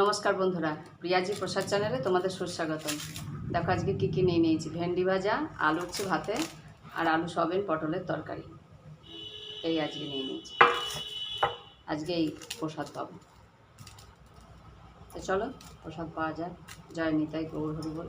নমস্কার বন্ধুরা, প্রিয়াজি প্রসাদ চ্যানেলে তোমাদের সুস্বাগতম। দেখো আজকে কী কী নিয়ে নিয়েছি? ভেন্ডি ভাজা, আলু হচ্ছে ভাতে, আর আলু সবেন পটলের তরকারি। এই আজকে নিয়ে নিয়েছি। আজকে এই প্রসাদ পাবো। তো চলো, প্রসাদ পাওয়া যায় জয় নিতাই গৌর হরি বল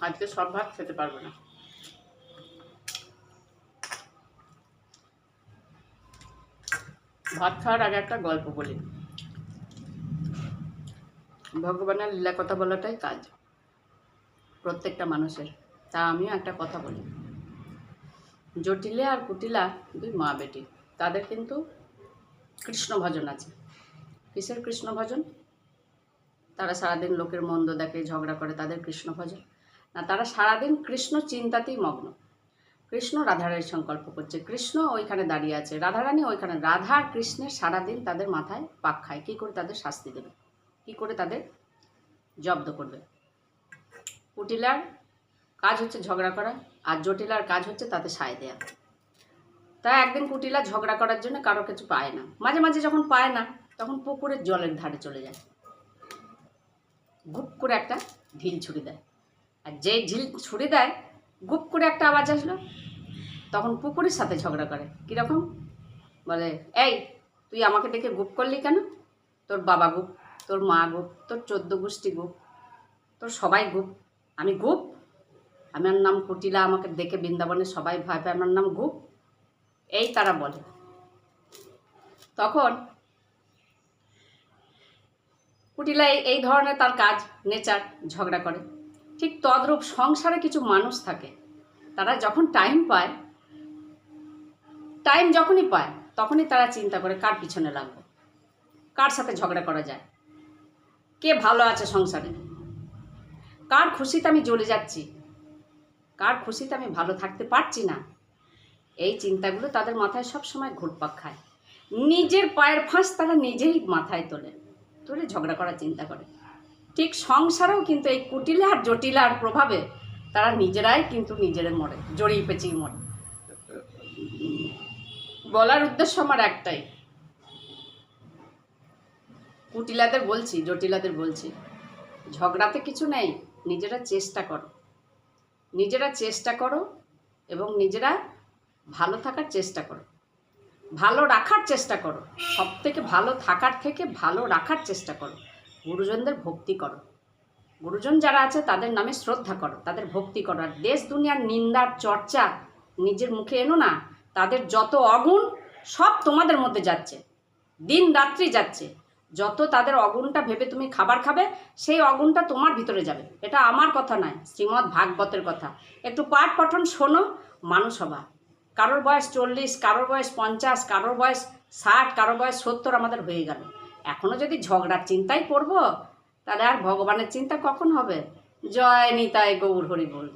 আজকে সব ভাত খেতে পারব না। ভাত খাওয়ার আগে একটা গল্প বলি। ভগবানের লীলা কথা বলাটাই কাজ প্রত্যেকটা মানুষের। তা আমিও একটা কথা বলি। জটিলে আর কুটিলা দুই মা বেটি, তাদের কিন্তু কৃষ্ণ ভজন আছে। কিসের কৃষ্ণ ভজন? তারা সারাদিন লোকের মন্দ দেখে ঝগড়া করে, তাদের কৃষ্ণ ভজন। না, তারা সারাদিন কৃষ্ণ চিন্তাতেই মগ্ন। কৃষ্ণ রাধারানীর সংকল্প করছে। কৃষ্ণ ওইখানে দাঁড়িয়ে আছে। রাধারানী ওইখানে, রাধা আর কৃষ্ণের সারাদিন তাদের মাথায় পাক খায়। কী করে তাদের শাস্তি দেবে? কী করে তাদের জব্দ করবে? কুটিলার কাজ হচ্ছে ঝগড়া করা আর জটিলার কাজ হচ্ছে তাতে সায় দেয়া। তাই একদিন কুটিলা ঝগড়া করার জন্য কারও কিছু পায় না। মাঝে মাঝে যখন পায় না, তখন পুকুরের জলের ধারে চলে যায়। গুপ করে একটা ঢিল ছুড়ে দেয়। আর যেই ঝিল ছুড়ে দেয়, গুপ করে একটা আওয়াজ আসলো। তখন পুকুরের সাথে ঝগড়া করে। কীরকম বলে, এই, তুই আমাকে দেখে গুপ করলি কেন? তোর বাবা গুপ, তোর মা গুপ, তোর চোদ্দ গোষ্ঠী গুপ, তোর সবাই গুপ। আমি গুপ? আমার নাম কুটিলা, আমাকে দেখে বৃন্দাবনে সবাই ভয় পায়, আমার নাম গুপ? এই তারা বলে। তখন কুটিলা এই ধরনের তার কাজ, নেচার, ঝগড়া করে। ঠিক তদ্রূপ সংসারে কিছু মানুষ থাকে, তারা যখন টাইম পায় টাইম যখনই পায়, তখনই তারা চিন্তা করে কার পিছনে লাগবে, কার সাথে ঝগড়া করা যায়, কে ভালো আছে সংসারে, কার খুশিতে আমি জ্বলে যাচ্ছি, কার খুশিতে আমি ভালো থাকতে পারছি না, এই চিন্তাগুলো তাদের মাথায় সব সময় ঘুরপাক খায়। নিজের পায়ের ফাঁস তারা নিজেই মাথায় তোলে, তুলে ঝগড়া করার চিন্তা করে। ঠিক সংসারেও কিন্তু এই কুটিলা আর জটিলার প্রভাবে তারা নিজেরাই কিন্তু নিজেরা মরে, জড়িয়ে পেঁচিয়ে মরে। বলার উদ্দেশ্য আমার একটাই। কুটিলাদের বলছি, জটিলাদের বলছি, ঝগড়াতে কিছু নেই, নিজেরা চেষ্টা করো। নিজেরা চেষ্টা করো এবং নিজেরা ভালো থাকার চেষ্টা করো। ভালো রাখার চেষ্টা করো। সব থেকে ভালো থাকার থেকে ভালো রাখার চেষ্টা করো। গুরুজনদের ভক্তি করো। গুরুজন যারা আছে, তাদের নামে শ্রদ্ধা করো। তাদের ভক্তি করো। আর দেশ, দুনিয়ার নিন্দার চর্চা নিজের মুখে এনো না, তাদের যত অগুণ সব তোমাদের মধ্যে যাচ্ছে। দিন রাত্রি যাচ্ছে। যত তাদের অগুণটা ভেবে তুমি খাবার খাবে, সেই অগুণটা তোমার ভিতরে যাবে। এটা আমার কথা নয় শ্রীমৎ ভাগবতের কথা। একটু পাঠ পঠন শোনো, মানুষ হবা। কারোর বয়স চল্লিশ, কারোর বয়স পঞ্চাশ, কারোর বয়স ষাট, কারোর বয়স সত্তর আমাদের হয়ে গেল। এখনও যদি ঝগড়ার চিন্তাই করব তাহলে আর ভগবানের চিন্তা কখন হবে? জয় নিতাই গৌর হরি বল।